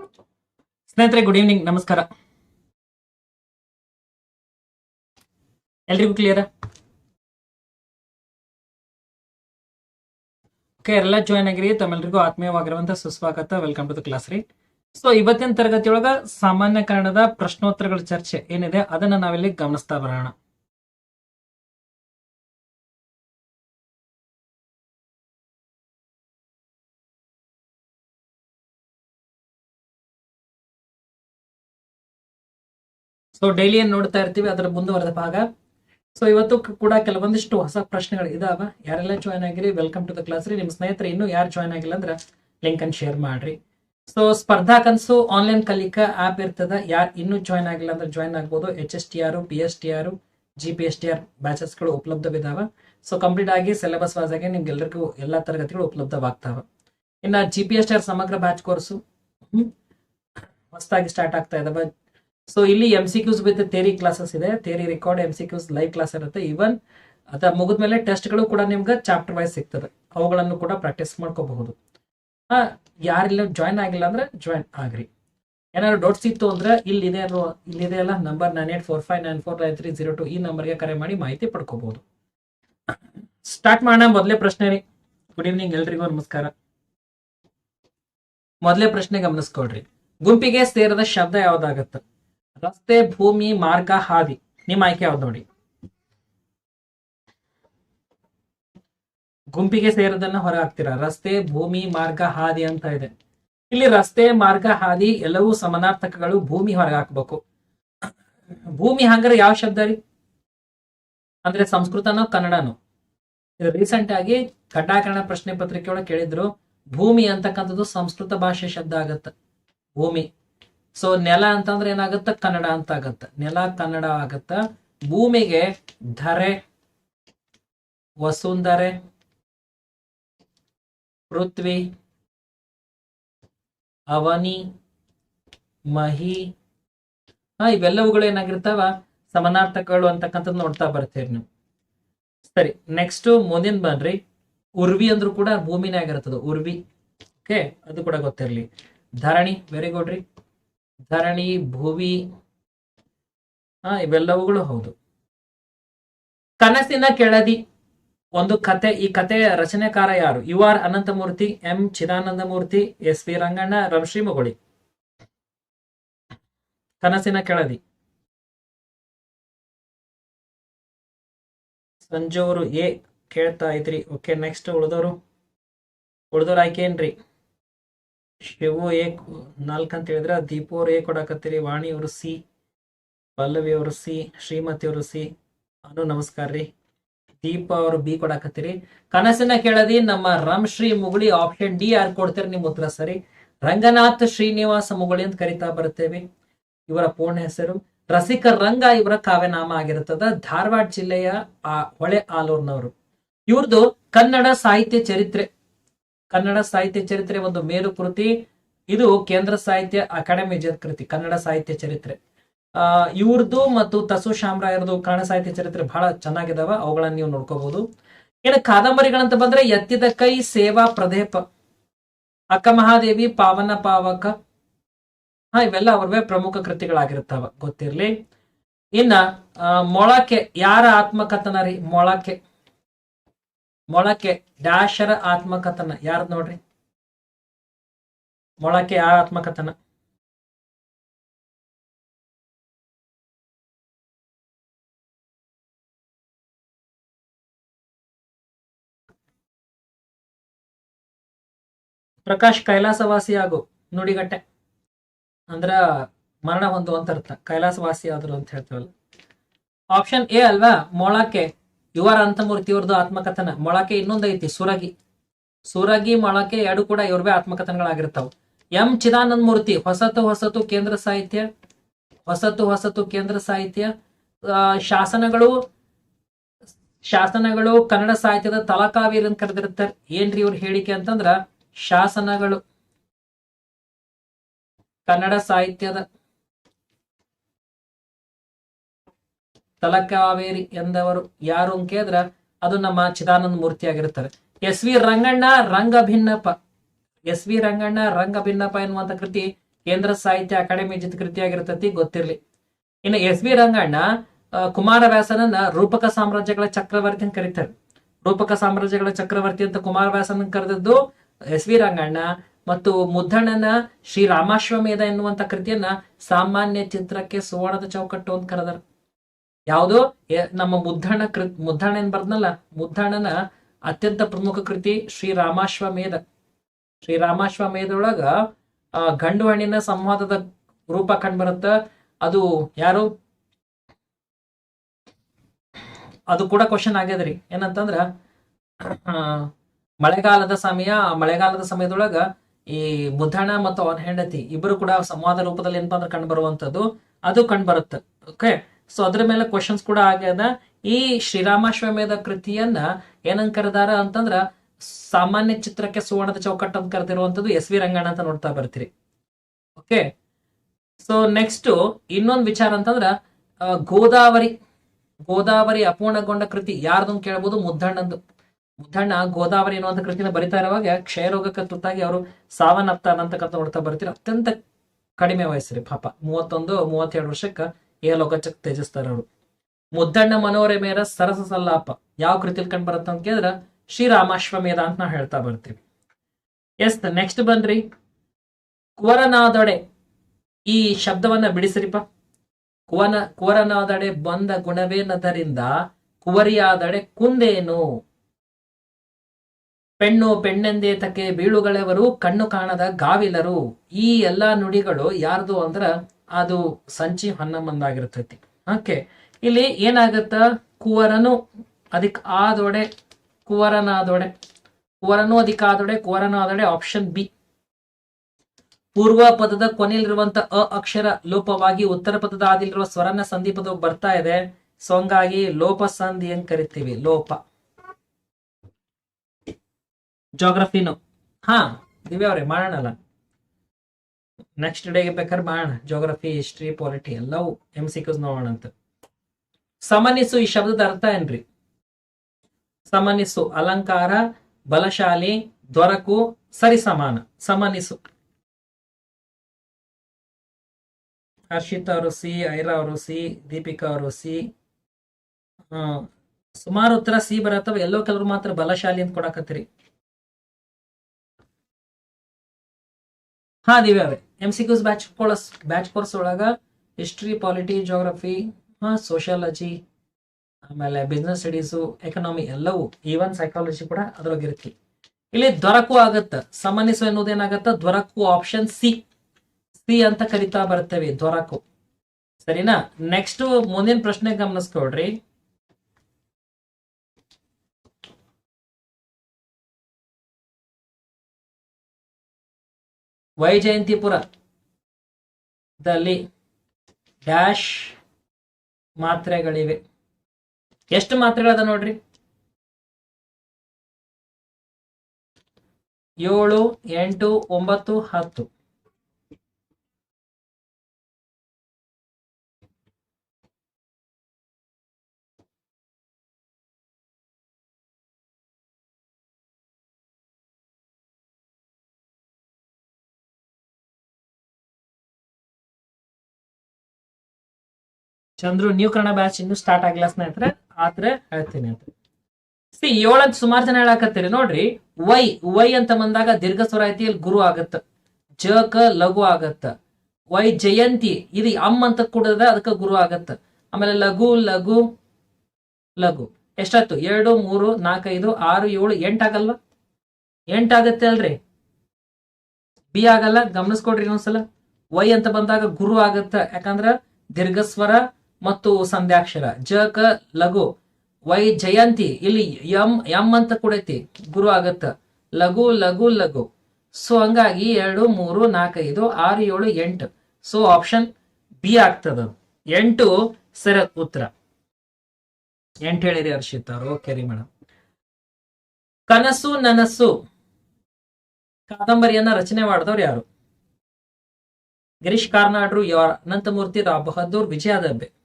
ಸ್ನೇಹಿತರೆ good evening ನಮಸ್ಕಾರ. ಎಲ್ರಿಗೂ ಕ್ಲಿಯರ್ ಓಕೆ ಎಲ್ಲ ಜಾಯ್ನ್ ಆಗಿರಿ. ತಮ್ಮೆಲ್ರಿಗೂ ಆತ್ಮೀಯವಾಗಿರುವಂತಹ ಸುಸ್ವಾಗತ. ವೆಲ್ಕಮ್ ಟು ದ ಕ್ಲಾಸ್ ರೀ. ಸೊ ಇವತ್ತಿನ ತರಗತಿಯೊಳಗ ಸಾಮಾನ್ಯ ಕಾರಣದ ಪ್ರಶ್ನೋತ್ತರಗಳ ಚರ್ಚೆ ಏನಿದೆ, ಅದನ್ನ ನಾವಿಲ್ಲಿ ಗಮನಿಸ್ತಾ ಬರೋಣ. ಸೊ ಡೈಲಿ ಏನ್ ನೋಡ್ತಾ ಇರ್ತೀವಿ, ಅದರ ಮುಂದುವರೆದ ಭಾಗ. ಸೊ ಇವತ್ತು ಕೂಡ ಕೆಲವೊಂದಿಷ್ಟು ಹೊಸ ಪ್ರಶ್ನೆಗಳು ಇದಾವ. ಯಾರೆಲ್ಲ ಜಾಯ್ನ್ ಆಗಿರಿ ವೆಲ್ಕಮ್ ಟು ದ ಕ್ಲಾಸ್ ರೀ. ನಿಮ್ಮ ಸ್ನೇಹಿತರು ಇನ್ನೂ ಯಾರು ಜಾಯ್ನ್ ಆಗಿಲ್ಲ ಅಂದ್ರೆ ಲಿಂಕ್ ಅನ್ನು ಶೇರ್ ಮಾಡ್ರಿ. ಸೊ ಸ್ಪರ್ಧಾ ಕನ್ಸು ಆನ್ಲೈನ್ ಕಲಿಕಾ ಆಪ್ ಇರ್ತದ. ಯಾರು ಇನ್ನೂ ಜಾಯ್ನ್ ಆಗಿಲ್ಲ ಅಂದ್ರೆ ಜಾಯ್ನ್ ಆಗ್ಬೋದು. H S T R P S T R G P S T R ಬ್ಯಾಚಸ್ಗಳು ಉಪಲಬ್ಧವಿದಾವ. ಸೊ ಕಂಪ್ಲೀಟ್ ಆಗಿ ಸಿಲೆಬಸ್ ವಾಸ್ ಆಗಿ ನಿಮ್ಗೆಲ್ಲರಿಗೂ ಎಲ್ಲಾ ತರಗತಿಗಳು ಉಪಲಬ್ಧವಾಗ್ತಾವ. ಇನ್ನ G P S T R ಸಮಗ್ರ ಬ್ಯಾಚ್ ಕೋರ್ಸು ಹೊಸದಾಗಿ ಸ್ಟಾರ್ಟ್ ಆಗ್ತಾ ಇದಾವೆ. ಸೊ ಇಲ್ಲಿ M C Qs with theory classes ಇದೆ. Theory record M C Qs live class ಇರುತ್ತೆ. ಈವನ್ ಅದ ಮುಗಿದ್ಮೇಲೆ ಟೆಸ್ಟ್ಗಳು ಕೂಡ ನಿಮ್ಗೆ ಚಾಪ್ಟರ್ ವೈಸ್ ಸಿಗ್ತದೆ. ಅವುಗಳನ್ನು ಕೂಡ ಪ್ರಾಕ್ಟೀಸ್ ಮಾಡ್ಕೋಬಹುದು. ಯಾರಿಲ್ಲ ಜಾಯ್ನ್ ಆಗಿಲ್ಲ ಅಂದ್ರೆ ಜಾಯ್ನ್ ಆಗ್ರಿ. ಏನಾದ್ರು ಡೌಟ್ಸ್ ಇತ್ತು ಅಂದ್ರೆ ಇಲ್ಲಿದೆ ಇಲ್ಲಿದೆ ಅಲ್ಲ number nine eight four five nine four nine three zero two ಈ ನಂಬರ್ಗೆ ಕರೆ ಮಾಡಿ ಮಾಹಿತಿ ಪಡ್ಕೋಬಹುದು. ಸ್ಟಾರ್ಟ್ ಮಾಡೋಣ ಮೊದಲೇ ಪ್ರಶ್ನೆ ರೀ. ಗುಡ್ ಈವ್ನಿಂಗ್ ಎಲ್ರಿಗೂ ನಮಸ್ಕಾರ. ಮೊದಲೇ ಪ್ರಶ್ನೆ ಗಮನಿಸ್ಕೊಳ್ರಿ. ಗುಂಪಿಗೆ ಸೇರದ ಶಬ್ದ ಯಾವ್ದಾಗತ್ತ? ರಸ್ತೆ, ಭೂಮಿ, ಮಾರ್ಗ, ಹಾದಿ. ನಿಮ್ಮ ಆಯ್ಕೆ ಯಾವ್ದು ನೋಡಿ? ಗುಂಪಿಗೆ ಸೇರದನ್ನ ಹೊರ ಹಾಕ್ತೀರಾ ರಸ್ತೆ, ಭೂಮಿ, ಮಾರ್ಗ, ಹಾದಿ ಅಂತ ಇದೆ. ಇಲ್ಲಿ ರಸ್ತೆ, ಮಾರ್ಗ, ಹಾದಿ ಎಲ್ಲವೂ ಸಮಾನಾರ್ಥಕಗಳು ಭೂಮಿ ಹೊರಗೆ ಹಾಕ್ಬೇಕು. ಭೂಮಿ ಹಂಗಾರೆ ಯಾವ ಶಬ್ದ ರೀ? ಅಂದ್ರೆ ಸಂಸ್ಕೃತನೋ ಕನ್ನಡನೋ? ಇದು ರೀಸೆಂಟ್ ಆಗಿ ಕಟ್ಟಾಕರಣ ಪ್ರಶ್ನೆ ಪತ್ರಿಕೆ ಒಳಗೆ ಕೇಳಿದ್ರು, ಭೂಮಿ ಅಂತಕ್ಕಂಥದ್ದು ಸಂಸ್ಕೃತ ಭಾಷೆ ಶಬ್ದ ಆಗತ್ತ. ಭೂಮಿ. ಸೊ ನೆಲ ಅಂತಂದ್ರೆ ಏನಾಗತ್ತ? ಕನ್ನಡ ಅಂತ ಆಗತ್ತ ನೆಲ ಕನ್ನಡ ಆಗತ್ತ. ಭೂಮಿಗೆ ಧರೆ, ವಸುಂಧರೆ, ಪೃಥ್ವಿ, ಅವನಿ, ಮಹಿ, ಹಾ, ಇವೆಲ್ಲವುಗಳು ಏನಾಗಿರ್ತಾವ? ಸಮನಾರ್ಥಕಗಳು ಅಂತಕ್ಕಂಥದ್ದು ನೋಡ್ತಾ ಬರ್ತೀರಿ ನೀವು. ಸರಿ ನೆಕ್ಸ್ಟ್ ಮುಂದಿನ ಬನ್ರಿ. ಉರ್ವಿ ಅಂದ್ರೂ ಕೂಡ ಭೂಮಿನೇ ಆಗಿರ್ತದ. ಉರ್ವಿ ಓಕೆ ಅದು ಕೂಡ ಗೊತ್ತಿರಲಿ. ಧರಣಿ ವೆರಿ ಗುಡ್ ರೀ. ಧರಣಿ, ಭುವಿ, ಹಾ, ಇವೆಲ್ಲವುಗಳು ಹೌದು. ಕನಸಿನ ಕೆಳದಿ, ಒಂದು ಕತೆ, ಈ ಕಥೆಯ ರಚನೆಕಾರ ಯಾರು? U R Ananthamurthy, M Chidananda Murthy S V Ranganna ರಮಶ್ರೀ ಕನಸಿನ ಕೆಳದಿ. ಸಂಜೋರು ಎ ಕೇಳ್ತಾ ಇದ್ರಿ. ಓಕೆ ನೆಕ್ಸ್ಟ್ ಉಳಿದವರು ಉಳಿದವ್ರು ಆಯ್ಕೆ ಏನ್ರಿ? ಶಿವು ಎ ನಾಲ್ಕು ಅಂತ ಹೇಳಿದ್ರೆ ದೀಪು ಅವ್ರು ಎ ಕೊಡಾಕತ್ತೀರಿ, ವಾಣಿ ಅವರು ಸಿ, ಪಲ್ಲವಿ ಅವರು ಸಿ, ಶ್ರೀಮತಿ ಅವರು ಸಿ, ಅನು ನಮಸ್ಕಾರ ರೀ. ದೀಪ ಅವರು ಬಿ ಕೊಡಾಕತ್ತೀರಿ. ಕನಸಿನ ಕೇಳದಿ ನಮ್ಮ ರಮ್ ಶ್ರೀ ಮುಗುಳಿ ಆಪ್ಷನ್ ಡಿ ಯಾರು ಕೊಡ್ತೀರಿ ನಿಮ್ಮ ಉತ್ತರ ಸರಿ. ರಂಗನಾಥ್ ಶ್ರೀನಿವಾಸ ಮುಗುಳಿ ಅಂತ ಕರಿತಾ ಬರ್ತೇವೆ. ಇವರ ಪೂರ್ಣ ಹೆಸರು. ರಸಿಕ ರಂಗ ಇವರ ಕಾವ್ಯನಾಮ ಆಗಿರುತ್ತದ. ಧಾರವಾಡ ಜಿಲ್ಲೆಯ ಆ ಹೊಳೆ ಆಲೂರ್ನವರು. ಇವ್ರದ್ದು ಕನ್ನಡ ಸಾಹಿತ್ಯ ಚರಿತ್ರೆ. ಕನ್ನಡ ಸಾಹಿತ್ಯ ಚರಿತ್ರೆ ಒಂದು ಮೇರು ಕೃತಿ ಇದು ಕೇಂದ್ರ ಸಾಹಿತ್ಯ ಅಕಾಡೆಮಿ ಕೃತಿ ಕನ್ನಡ ಸಾಹಿತ್ಯ ಚರಿತ್ರೆ. ಆ ಇವ್ರದ್ದು ಮತ್ತು ತಸು ಶಾಮರಾಯರದು ಕನ್ನಡ ಸಾಹಿತ್ಯ ಚರಿತ್ರೆ ಬಹಳ ಚೆನ್ನಾಗಿದಾವ, ಅವುಗಳನ್ನ ನೀವು ನೋಡ್ಕೋಬಹುದು ಇನ್ನು ಕಾದಂಬರಿಗಳಂತ ಬಂದ್ರೆ ಎತ್ತಿದ ಕೈ ಸೇವಾ ಪ್ರದೇಪ, ಅಕ್ಕ ಮಹಾದೇವಿ, ಪಾವನ ಪಾವಕ, ಹಾ, ಇವೆಲ್ಲ ಅವರವೇ ಪ್ರಮುಖ ಕೃತಿಗಳಾಗಿರ್ತಾವ ಗೊತ್ತಿರ್ಲಿ. ಇನ್ನ ಮೊಳಕೆ, ಯಾರ ಆತ್ಮಕಥನ ರೀ, ಮೊಳಕೆ. ಮೊಳಕೆ ಡ್ಯಾಶರ ಆತ್ಮಕಥನ, ಯಾರ್ದು ನೋಡ್ರಿ? ಮೊಳಕೆ ಆ ಆತ್ಮಕಥನ. ಪ್ರಕಾಶ್ ಕೈಲಾಸವಾಸಿ ಆಗು ನುಡಿಗಟ್ಟೆ. ಅಂದ್ರ ಮರಣ ಹೊಂದು ಅಂತ ಅರ್ಥ ಕೈಲಾಸವಾಸಿ ಆದ್ರು ಅಂತ ಹೇಳ್ತೇವಲ್ಲ. ಆಪ್ಷನ್ ಎ ಅಲ್ವಾ, ಮೊಳಕೆ ಯುವರ ಅಂತಮೂರ್ತಿ ಅವ್ರದ್ದು ಆತ್ಮಕಥನ. ಮೊಳಕೆ ಇನ್ನೊಂದು ಐತಿ, ಸುರಗಿ. ಸುರಗಿ, ಮೊಳಕೆ ಎರಡು ಕೂಡ ಇವ್ರವೇ ಆತ್ಮಕಥನಗಳಾಗಿರ್ತಾವ. ಎಂ. ಚಿದಾನಂದ ಮೂರ್ತಿ ಹೊಸತು ಹೊಸತು ಕೇಂದ್ರ ಸಾಹಿತ್ಯ, ಹೊಸತು ಹೊಸತು ಕೇಂದ್ರ ಸಾಹಿತ್ಯ ಶಾಸನಗಳು ಶಾಸನಗಳು ಕನ್ನಡ ಸಾಹಿತ್ಯದ ತಲಕಾವೇರಿ ಅಂತ ಕರೆದಿರ್ತಾರೆ ಏನ್ರಿ ಇವ್ರ ಹೇಳಿಕೆ ಅಂತಂದ್ರ, ಶಾಸನಗಳು ಕನ್ನಡ ಸಾಹಿತ್ಯದ ತಲಕಾವೇರಿ ಎಂದವರು ಯಾರು ಕೇಳಿದ್ರ ಅದು ನಮ್ಮ ಚಿದಾನಂದ ಮೂರ್ತಿ ಆಗಿರ್ತಾರೆ S V Ranganna Ranga Binnapa. S V Ranganna Ranga Binnappa ಎನ್ನುವಂತ ಕೃತಿ ಕೇಂದ್ರ ಸಾಹಿತ್ಯ ಅಕಾಡೆಮಿ ಜಿತ್ ಕೃತಿ ಆಗಿರ್ತತಿ ಗೊತ್ತಿರ್ಲಿ. ಇನ್ನು ಎಸ್ ವಿ ರಂಗಣ್ಣ ಕುಮಾರವ್ಯಾಸನನ್ನ ರೂಪಕ ಸಾಮ್ರಾಜ್ಯಗಳ ಚಕ್ರವರ್ತಿ ಅಂತ ಕರೀತಾರೆ. ರೂಪಕ ಸಾಮ್ರಾಜ್ಯಗಳ ಚಕ್ರವರ್ತಿ ಅಂತ ಕುಮಾರವ್ಯಾಸನ ಕರೆದದ್ದು ಎಸ್ ವಿ ರಂಗಣ್ಣ ಮತ್ತು ಮುದ್ದಣ್ಣನ ಶ್ರೀ ರಾಮಾಶ್ವಮೇಧ ಎನ್ನುವಂತ ಕೃತಿಯನ್ನ ಸಾಮಾನ್ಯ ಚಿತ್ರಕ್ಕೆ ಸುವರ್ಣದ ಚೌಕಟ್ಟು ಅಂತ ಕರೆದಾರ. ಯಾವುದು? ನಮ್ಮ ಮುದ್ದಣ ಕೃ ಮುದ್ದಣ ಏನ್ ಬರ್ದನಲ್ಲ? ಮುದ್ದಣ್ಣನ ಅತ್ಯಂತ ಪ್ರಮುಖ ಕೃತಿ ಶ್ರೀ ರಾಮಾಶ್ವಮೇಧ ಶ್ರೀ ರಾಮಾಶ್ವಮೇಧೊಳಗ ಆ, ಗಂಡು ಹಣ್ಣಿನ ಸಂವಾದದ ರೂಪ ಕಂಡ್ಬರುತ್ತ. ಅದು ಯಾರು? ಅದು ಕೂಡ ಕ್ವಶನ್ ಆಗ್ಯದ್ರಿ ಏನಂತಂದ್ರ ಮಳೆಗಾಲದ ಸಮಯ ಮಳೆಗಾಲದ ಸಮಯದೊಳಗ ಈ ಬುದ್ಧಣ್ಣ ಮತ್ತು ಅವನ ಹೆಂಡತಿ ಇಬ್ಬರು ಕೂಡ ಸಂವಾದ ರೂಪದಲ್ಲಿ ಏನಪ್ಪಾ ಅಂದ್ರೆ ಕಂಡು ಬರುವಂತದ್ದು ಅದು ಕಂಡು ಬರುತ್ತೆ. ಓಕೆ ಸೊ ಅದ್ರ ಮೇಲೆ ಕ್ವಶನ್ಸ್ ಕೂಡ ಆಗ್ಯದ ಈ ಶ್ರೀರಾಮಾಶ್ವಮೇಧ ಕೃತಿಯನ್ನ ಏನಂತ ಕರೆದಾರ ಅಂತಂದ್ರ ಸಾಮಾನ್ಯ ಚಿತ್ರಕ್ಕೆ ಸುವರ್ಣದ ಚೌಕಟ್ಟ ಅಂತ ಕರೆದಿರುವಂತದ್ದು ಎಸ್ ವಿ ರಂಗಣ್ಣ ಅಂತ ನೋಡ್ತಾ ಬರ್ತೀರಿ. ಓಕೆ ಸೊ ನೆಕ್ಸ್ಟ್ ಇನ್ನೊಂದು ವಿಚಾರ ಅಂತಂದ್ರ ಗೋದಾವರಿ. ಗೋದಾವರಿ ಅಪೂರ್ಣಗೊಂಡ ಕೃತಿ ಯಾರ್ದು ಕೇಳ್ಬೋದು ಮುದ್ದಣ್ಣಂದು. ಮುದ್ದಣ್ಣ ಗೋದಾವರಿ ಅನ್ನುವಂಥ ಕೃತಿನ ಬರಿತಾ ಇರುವಾಗ ಕ್ಷಯರೋಗಕ್ಕೆ ತುತ್ತಾಗಿ ಅವರು ಸಾವನ್ನಪ್ತಾನಂತಕ್ಕಂಥ ನೋಡ್ತಾ ಬರ್ತೀರಿ. ಅತ್ಯಂತ ಕಡಿಮೆ ವಯಸ್ಸು ಪಾಪ. ಮೂವತ್ತೊಂದು ಮೂವತ್ತೆರಡು ವರ್ಷಕ್ಕೆ ಏ ಲೋಕಚಕ್ ತ್ಯಜಿಸ್ತಾರ ಅವರು. ಮುದ್ದಣ್ಣ ಮೇರ ಸರಸ ಸಲ್ಲಾಪ. ಯಾವ ಕೃತಿಯಲ್ಲಿ ಕಂಡು ಬರುತ್ತೆ ಅಂತ ಕೇಳಿದ್ರ, ಶ್ರೀರಾಮಾಶ್ವಮೇಧ ಅಂತ ನಾವು ಹೇಳ್ತಾ ಬರ್ತೀವಿ. ಎಸ್ ನೆಕ್ಸ್ಟ್ ಬನ್ರಿ ಕುವರನಾದೊಡೆ. ಈ ಶಬ್ದವನ್ನ ಬಿಡಿಸ್ರಿಪ ಕುವನ, ಕುವರನಾದಡೆ ಬಂದ ಗುಣವೇನದರಿಂದ ಕುವರಿಯಾದಡೆ ಕುಂದೇನು? ಪೆಣ್ಣು ಪೆಣ್ಣೆಂದೇ ತಕ್ಕೆ ಬೀಳುಗಳೆವರು, ಕಣ್ಣು ಕಾಣದ ಗಾವಿಲರು. ಈ ಎಲ್ಲಾ ನುಡಿಗಳು ಯಾರ್ದು ಅಂದ್ರ ಅದು ಸಂಚಿ ಹೊನ್ನಮ್ಮಂದಾಗಿರ್ತೈತಿ ಓಕೆ, ಇಲ್ಲಿ ಏನಾಗತ್ತ? ಕುವರನು ಅದಕ್ಕೆ ಆದೊಡೆ ಕುವರನಾದೊಡೆ ಕುವರನು ಅದಕ್ಕೆ ಆದೊಡೆ ಕುವರನಾದೊಡೆ ಆಪ್ಷನ್ ಬಿ ಪೂರ್ವ ಪದದ ಕೊನೆಯಲ್ಲಿರುವಂತ ಅ ಅಕ್ಷರ ಲೋಪವಾಗಿ ಉತ್ತರ ಪದದ ಆದಿಲಿರುವ ಸ್ವರನ ಸಂಧಿ ಪದವು ಬರ್ತಾ ಇದೆ. ಸೊ ಹಂಗಾಗಿ ಲೋಪ ಸಂಧಿ ಅಂತ ಕರಿತೀವಿ? ಲೋಪ. ಜೋಗ್ರಫಿನು ಹಾ, ದಿವ್ಯ ಅವ್ರೆ, ಮಾಡೋಣಲ್ಲ? ನೆಕ್ಸ್ಟ್ ಡೇಗೆ ಬೇಕಾದ್ರೆ ಮಾಡೋಣ ಜೋಗ್ರಫಿ ಹಿಸ್ಟ್ರಿ ಪಾಲಿಟಿ ಎಲ್ಲವೂ ಎಂ ಸಿ ಕ್ಯೂಸ್ ನೋಡೋಣ ಅಂತ. ಸಮನಿಸು ಈ ಶಬ್ದದ ಅರ್ಥ ಏನ್ರಿ? ಸಮನಿಸು, ಅಲಂಕಾರ, ಬಲಶಾಲಿ ದೊರಕು ಸರಿ ಸಮಾನ ಸಮನಿಸು. ಹರ್ಷಿತ್ ಅವರು ಸಿ ಐರಾ ಅವರು ಸಿ ದೀಪಿಕಾ ಅವರು ಸಿ ಸುಮಾರು ಉತ್ತರ ಸಿ ಬರತ್ತವ, ಎಲ್ಲೋ ಕೆಲವರು ಮಾತ್ರ ಬಲಶಾಲಿ ಅಂತ ಕೊಡಕತ್ತೀರಿ. ಹಾ, ದಿವ್ಯ ಅವ್ರೆ. M C Qs batch course batch course ಒಳಗ ಹಿಸ್ಟ್ರಿ ಪಾಲಿಟಿ ಜೋಗ್ರಫಿ ಹಾ ಸೋಷಿಯಾಲಜಿ ಆಮೇಲೆ ಬಿಸ್ನೆಸ್ ಸ್ಟಡೀಸು ಎಕನಾಮಿ ಎಲ್ಲವೂ ಈವನ್ ಸೈಕಾಲಜಿ ಕೂಡ ಅದ್ರೊಳಗೆ ಇರುತ್ತೆ. ಇಲ್ಲಿ ದೊರಕು ಆಗತ್ತ. ಸಮನಿಸು ಎನ್ನುವುದೇನಾಗತ್ತ ದೊರಕು ಆಪ್ಷನ್ ಸಿ ಸಿ ಅಂತ ಕರಿತಾ ಬರ್ತೇವೆ ದೊರಕು ಸರಿನಾ? ನೆಕ್ಸ್ಟ್ ಮುಂದಿನ ಪ್ರಶ್ನೆ ಗಮನಿಸ್ಕೊಡ್ರಿ ವೈಜಯಂತಿಪುರ ದಲ್ಲಿ ಡ್ಯಾಶ್ ಮಾತ್ರೆಗಳಿವೆ. ಎಷ್ಟು ಮಾತ್ರೆಗಳದ ನೋಡ್ರಿ? ಏಳು ಎಂಟು ಒಂಬತ್ತು ಹತ್ತು. ಚಂದ್ರು ನ್ಯೂ ಕನ್ನಡ ಬ್ಯಾಚ್ ಇನ್ನು ಸ್ಟಾರ್ಟ್ ಆಗಿಲ್ಲ ಸ್ನೇಹಿತರೆ, ಆದ್ರೆ ಹೇಳ್ತೀನಿ ಅಂತ. ಸಿ, ಏಳಂತ ಸುಮಾರು ಜನ ಹೇಳಾಕತ್ತೀರಿ, ನೋಡ್ರಿ. ವೈ ವೈ ಅಂತ ಬಂದಾಗ ದೀರ್ಘ ಸ್ವರ ಐತಿ ಇಲ್ಲಿ ಗುರು ಆಗತ್ತ. ಜ, ಕ, ಲಘು ಆಗತ್ತ. ವೈ, ಜಯಂತಿ, ಇದು ಅಮ್ ಅಂತ ಕೂಡದ ಅದಕ್ಕೆ ಗುರು ಆಗತ್ತ. ಆಮೇಲೆ ಲಘು ಲಘು ಲಘು. ಎಷ್ಟಾಯ್ತು? ಎರಡು, ಮೂರು ನಾಲ್ಕೈದು ಆರು, ಏಳು, ಎಂಟ್ ಆಗಲ್ವಾ? ಎಂಟ್ ಆಗತ್ತೆ ಅಲ್ರಿ. ಬಿ ಆಗಲ್ಲ, ಗಮನಿಸ್ಕೊಡ್ರಿ ಇನ್ನೊಂದ್ಸಲ. ವೈ ಅಂತ ಬಂದಾಗ ಗುರು ಆಗತ್ತ. ಯಾಕಂದ್ರ ದೀರ್ಘಸ್ವರ ಮತ್ತು ಸಂಧ್ಯಾಕ್ಷರ. ಜ ಕ ಲಘು. ವೈ ಜಯಂತಿ. ಇಲ್ಲಿ ಎಂ ಎಂ ಅಂತ ಕೊಡೈತಿ ಗುರು ಆಗತ್ತ. ಲಘು ಲಘು ಲಘು. ಸೊ ಹಂಗಾಗಿ ಎರಡು, ಮೂರು ನಾಲ್ಕೈದು ಆರು, ಏಳು, ಎಂಟು. ಸೊ ಆಪ್ಷನ್ ಬಿ ಆಗ್ತದ. ಎಂಟು ಸರ ಉತ್ತರ. ಎಂಟು ಹೇಳಿರಿ ಹರ್ಷಿತ್ ಅವರು. ಓಕೆ ರೀ ಮೇಡಮ್ ಕನಸು, ನನಸು. ಕಾದಂಬರಿಯನ್ನ ರಚನೆ ಮಾಡಿದವ್ರು ಯಾರು? ಗಿರೀಶ್ ಕಾರ್ನಾಡ್ರು ಯಾರ ಅನಂತಮೂರ್ತಿ ರಾವ್ ಬಹದ್ದೂರ್ ವಿಜಯ ದಬ್ಬೆ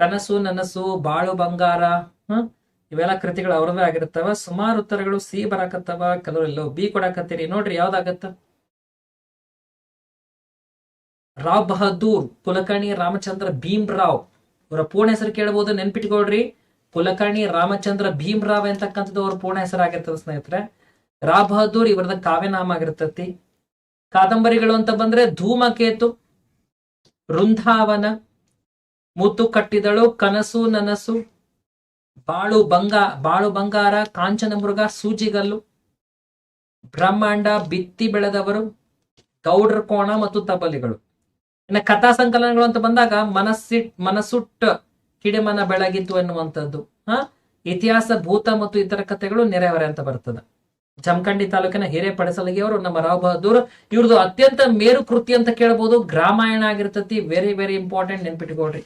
ಕನಸು ನನಸು ಬಾಳು ಬಂಗಾರ ಹ್ಮ್ ಇವೆಲ್ಲ ಕೃತಿಗಳು ಅವ್ರದೇ ಆಗಿರ್ತವ ಸುಮಾರು ಉತ್ತರಗಳು ಸಿ ಬರಾಕತ್ತವ. ಕೆಲವರು ಎಲ್ಲೋ ಬಿ ಕೊಡಾಕತ್ತೀರಿ. ನೋಡ್ರಿ ಯಾವ್ದಾಗತ್ತ? ರಾವ್ ಬಹದ್ದೂರ್ ಕುಲಕರ್ಣಿ ರಾಮಚಂದ್ರ ಭೀಮ್ರಾವ್. ಅವರ ಪೂರ್ಣ ಹೆಸರು ಕೇಳಬಹುದು ನೆನ್ಪಿಟ್ಕೊಳ್ರಿ. ಕುಲಕರ್ಣಿ ರಾಮಚಂದ್ರ ಭೀಮ್ರಾವ್ ಅಂತಕ್ಕಂಥದ್ದು ಅವ್ರ ಪೂರ್ಣ ಹೆಸರಾಗಿರ್ತದ ಸ್ನೇಹಿತರೆ. ರಾವ್ ಬಹದ್ದೂರ್ ಇವರದ ಕಾವ್ಯನಾಮ ಆಗಿರ್ತತಿ. ಕಾದಂಬರಿಗಳು ಅಂತ ಬಂದ್ರೆ ಧೂಮಕೇತು, ವೃಂದಾವನ ಮುತ್ತು ಕಟ್ಟಿದಳು, ಕನಸು ನನಸು. ಬಾಳು ಬಂಗ, ಬಾಳು ಬಂಗಾರ, ಕಾಂಚನ ಮೃಗ, ಸೂಜಿಗಲ್ಲು. ಬ್ರಹ್ಮಾಂಡ, ಬಿತ್ತಿ ಬೆಳೆದವರು, ಗೌಡ್ರ ಕೋಣ ಮತ್ತು ತಬಲಿಗಳು. ಇನ್ನು ಕಥಾ ಸಂಕಲನಗಳು ಅಂತ ಬಂದಾಗ ಮನಸ್ಸಿಟ್, ಮನಸ್ಸುಟ್ಟ ಕಿಡಿಮನ ಬೆಳಗಿತು ಎನ್ನುವಂಥದ್ದು. ಹ? ಇತಿಹಾಸ, ಭೂತ ಮತ್ತು ಇತರ ಕಥೆಗಳು ನೆರೆಹೊರೆ ಅಂತ ಬರ್ತದೆ. ಜಮಖಂಡಿ ತಾಲೂಕಿನ ಹಿರೇ ಅವರು ನಮ್ಮ ರಾವ್ ಬಹದ್ದೂರ್, ಇವ್ರದ್ದು ಅತ್ಯಂತ ಮೇರು ಕೃತಿ ಅಂತ ಕೇಳಬಹುದು ಗ್ರಾಮಾಯಣ ಆಗಿರ್ತತಿ ವೆರಿ ವೆರಿ ಇಂಪಾರ್ಟೆಂಟ್ ನೆನ್ಪಿಟ್ಕೊಳ್ರಿ.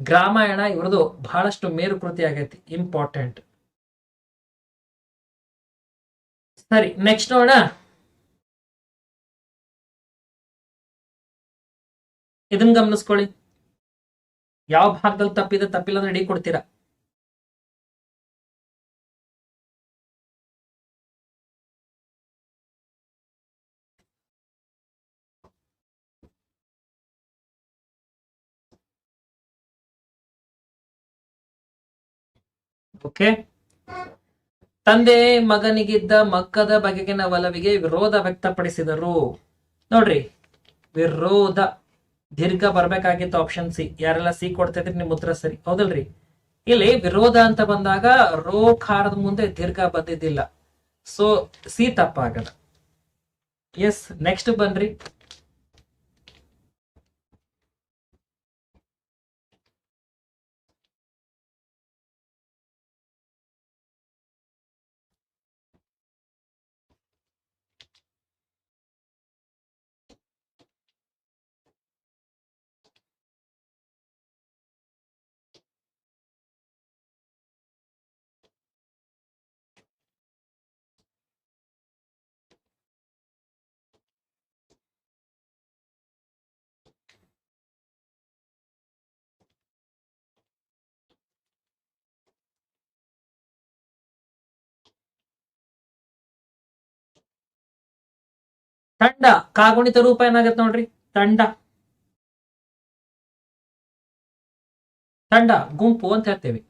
ಗ್ರಾಮಾಯಣ ಇವ್ರದ್ದು ಬಹಳಷ್ಟು ಮೇರುಕೃತಿ ಆಗೈತಿ ಇಂಪಾರ್ಟೆಂಟ್ ಸರಿ ನೆಕ್ಸ್ಟ್ ನೋಡ ಇದನ್ನ ಗಮನಿಸ್ಕೊಳ್ಳಿ. ಯಾವ ಭಾಗದಲ್ಲಿ ತಪ್ಪಿದೆ, ತಪ್ಪಿಲ್ಲ ಅಂದ್ರೆ ಇಡೀ ಕೊಡ್ತೀರಾ? ಓಕೆ? ತಂದೆ ಮಗನಿಗಿದ್ದ ಮಕ್ಕದ ಬಗೆಗಿನ ಒಲವಿಗೆ ವಿರೋಧ ವ್ಯಕ್ತಪಡಿಸಿದರು. ನೋಡ್ರಿ, ವಿರೋಧ. ದೀರ್ಘ ಬರ್ಬೇಕಾಗಿತ್ತು ಆಪ್ಷನ್ ಸಿ ಯಾರೆಲ್ಲ ಸಿ ಕೊಡ್ತಾ ಇದ್ರಿ ನಿಮ್ ಉತ್ತರ ಸರಿ. ಹೌದಲ್ರಿ? ಇಲ್ಲಿ ವಿರೋಧ ಅಂತ ಬಂದಾಗ ರೋ ಖಾರದ ಮುಂದೆ ದೀರ್ಘ ಬಂದಿದ್ದಿಲ್ಲ. ಸೊ ಸಿ ತಪ್ಪಾಗಲ್ಲ ಎಸ್ ನೆಕ್ಸ್ಟ್ ಬನ್ರಿ. ತಂಡ, ಕಾಗುಣಿತ ರೂಪ ಏನಾಗತ್ತೆ ನೋಡ್ರಿ? ತಂಡ. ತಂಡ, ಗುಂಪು ಅಂತ ಹೇಳ್ತೇವೆ.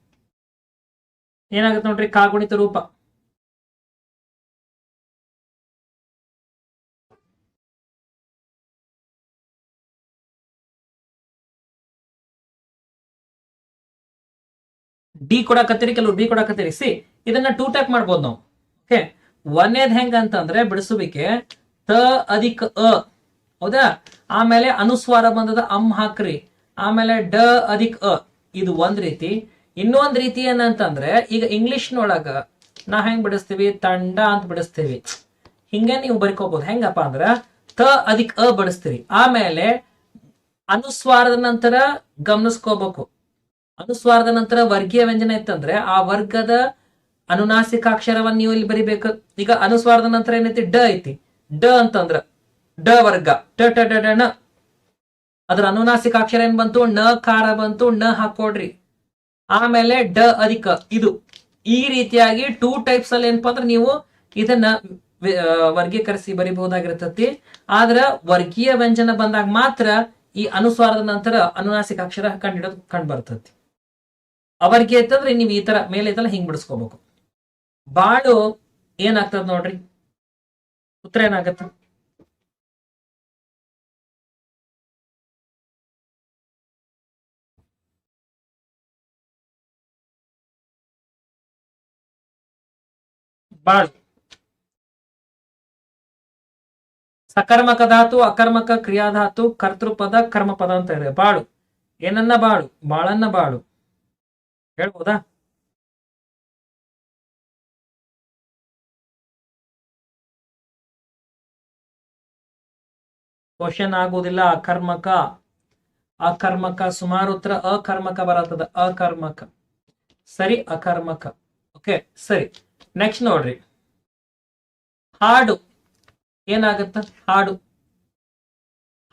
ಏನಾಗತ್ತೆ ನೋಡ್ರಿ? ಕಾಗುಣಿತ ರೂಪ. ಡಿ ಕೊಡಕತ್ತೀರಿ ಕೆಲವು ಬಿ ಕೊಡಕತ್ತೀರಿ. ಸಿ, ಇದನ್ನ ಟೂ ಟೈಪ್ ಮಾಡ್ಬೋದು ನಾವು. ಓಕೆ ಒಂದೇದ್ ಹೆಂಗ ಅಂತಂದ್ರೆ ಬಿಡಿಸುವಿಕೆ ತ ಅಧಿಕ ಅ. ಹೌದಾ? ಆಮೇಲೆ ಅನುಸ್ವಾರ ಬಂದದ ಅಮ್ ಹಾಕ್ರಿ. ಆಮೇಲೆ ಡ ಅಧಿಕ ಅ. ಇದು ಒಂದ್ ರೀತಿ. ಇನ್ನೊಂದ್ ರೀತಿ ಏನಂತಂದ್ರೆ, ಈಗ ಇಂಗ್ಲಿಷ್ನೊಳಗ ನಾ ಹೆಂಗ್ ಬಿಡಿಸ್ತೀವಿ? ತಂಡ ಅಂತ ಬಿಡಿಸ್ತೀವಿ. ಹಿಂಗೆ ನೀವು ಬರ್ಕೋಬಹುದು ಹೆಂಗಪ್ಪ ಅಂದ್ರ, ತ ಅಧಿಕ ಅ ಬಡಿಸ್ತೀರಿ. ಆಮೇಲೆ ಅನುಸ್ವಾರದ ನಂತರ ಗಮನಿಸ್ಕೋಬೇಕು. ಅನುಸ್ವಾರದ ನಂತರ ವರ್ಗೀಯ ವ್ಯಂಜನ ಇತ್ತಂದ್ರೆ, ಆ ವರ್ಗದ ಅನುನಾಸಿಕಾಕ್ಷರವನ್ನ ನೀವು ಇಲ್ಲಿ ಬರಿಬೇಕು. ಈಗ ಅನುಸ್ವಾರದ ನಂತರ ಏನೈತಿ? ಡ ಐತಿ. ಡ ಅಂತಂದ್ರ ಡ ವರ್ಗ. ಟ ಟ ಡ ಡ ಅದ್ರ ಅನುನಾಸಿಕಾಕ್ಷರ ಏನ್ ಬಂತು? ನ ಕಾರ ಬಂತು. ನ ಹಾಕೊಡ್ರಿ. ಆಮೇಲೆ ಡ ಅಧಿಕ. ಇದು ಈ ರೀತಿಯಾಗಿ ಟೂ ಟೈಪ್ಸ್ ಅಲ್ಲಿ ಏನಪ್ಪಾ ಅಂದ್ರೆ ನೀವು ಇದನ್ನ ವರ್ಗೀಕರಿಸಿ ಬರಿಬಹುದಾಗಿರ್ತತಿ. ಆದ್ರ ವರ್ಗೀಯ ವ್ಯಂಜನ ಬಂದಾಗ ಮಾತ್ರ ಈ ಅನುಸ್ವಾರದ ನಂತರ ಅನುನಾಸಿಕ ಅಕ್ಷರ ಕಂಡಿಡೋದು ಕಂಡು ಬರ್ತತಿ. ಅವರ್ಗೆ ಅಂತಂದ್ರೆ ನೀವು ಈ ತರ ಮೇಲೆ ಐತಲ್ಲ ಹಿಂಗ್ ಬಿಡಿಸ್ಕೋಬೇಕು. ಬಾಳು ಏನಾಗ್ತದ ನೋಡ್ರಿ? ಉತ್ತರ ಏನಾಗತ್ತ ಬಾಳು. ಸಕರ್ಮಕ ಧಾತು, ಅಕರ್ಮಕ ಕ್ರಿಯಾಧಾತು, ಕರ್ತೃಪದ, ಕರ್ಮಪದ ಅಂತ ಇದೆ ಬಾಳು. ಏನನ್ನ ಬಾಳು? ಬಾಳನ್ನ ಬಾಳು. ಹೇಳ್ಬೋದಾ? ಕ್ವಶನ್ ಆಗುವುದಿಲ್ಲ. ಅಕರ್ಮಕ. ಅಕರ್ಮಕ ಸುಮಾರು ಉತ್ತರ ಅಕರ್ಮಕ ಬರತ್ತದ. ಅಕರ್ಮಕ. ಸರಿ, ಅಕರ್ಮಕ. ಓಕೆ ಸರಿ. ನೆಕ್ಸ್ಟ್ ನೋಡ್ರಿ. ಹಾಡು. ಏನಾಗತ್ತ? ಹಾಡು.